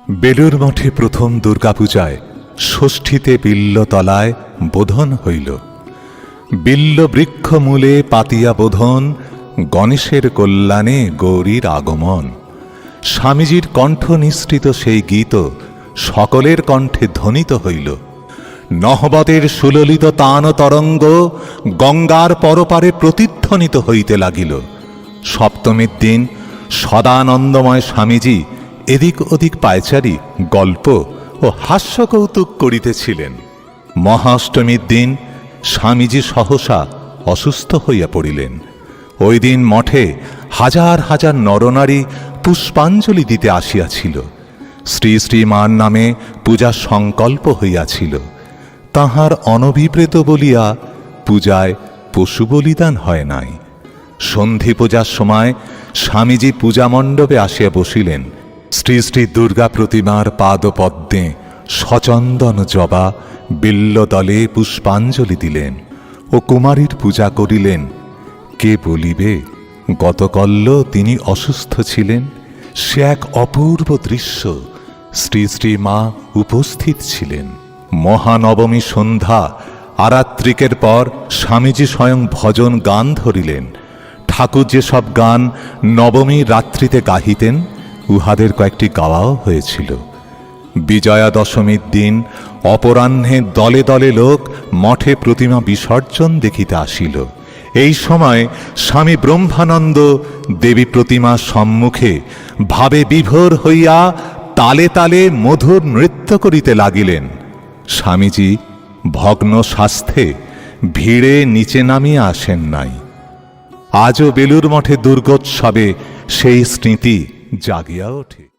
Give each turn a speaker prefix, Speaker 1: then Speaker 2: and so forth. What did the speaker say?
Speaker 1: বেলুর মঠে প্রথম দুর্গাপূজায় ষষ্ঠীতে বিল্লতলায় বোধন হইল। বিল্ল বৃক্ষ মূলে পাতিয়া বোধন, গণেশের কল্যাণে গৌরীর আগমন। স্বামীজির কণ্ঠ নিঃসৃত সেই গীত সকলের কণ্ঠে ধ্বনিত হইল। নহবতের সুললিত তান তরঙ্গ গঙ্গার পরপারে প্রতিধ্বনিত হইতে লাগিল। সপ্তমীর দিন সদানন্দময় স্বামীজি এদিক ওদিক পায়চারি, গল্প ও হাস্য কৌতুক করিতেছিলেন। মহাষ্টমীর দিন স্বামীজি সহসা অসুস্থ হইয়া পড়িলেন। ওই দিন মঠে হাজার হাজার নরনারী পুষ্পাঞ্জলি দিতে আসিয়াছিল। শ্রী শ্রী মার নামে পূজার সংকল্প হইয়াছিল। তাহার অনভিপ্রেত বলিয়া পূজায় পশু বলিদান হয় নাই। সন্ধি পূজার সময় স্বামীজি পূজা মণ্ডপে আসিয়া বসিলেন। শ্রী শ্রী দুর্গা প্রতিমার পাদপদ্মে সচন্দন জবা বিল্লদলে পুষ্পাঞ্জলি দিলেন ও কুমারীর পূজা করিলেন। কে বলিবে গতকল্য তিনি অসুস্থ ছিলেন। সে এক অপূর্ব দৃশ্য শ্রী শ্রী মা উপস্থিত ছিলেন। মহানবমী সন্ধ্যা আরাত্রিকের পর স্বামীজি স্বয়ং ভজন গান ধরিলেন। ঠাকুর যেসব গান নবমী রাত্রিতে গাহিতেন উহাদের কয়েকটি গাওয়াও হয়েছিল। বিজয়া দশমীর দিন অপরাহ্নে দলে দলে লোক মঠে প্রতিমা বিসর্জন দেখিতে আসিল। এই সময় স্বামী ব্রহ্মানন্দ দেবী প্রতিমা সম্মুখে ভাবে বিভোর হইয়া তালে তালে মধুর নৃত্য করিতে লাগিলেন। স্বামীজি ভগ্ন স্বাস্থ্যে ভিড়ে নিচে নামিয়ে আসেন নাই। আজও বেলুর মঠে দুর্গোৎসবে সেই স্মৃতি জাগিয়া ওঠে।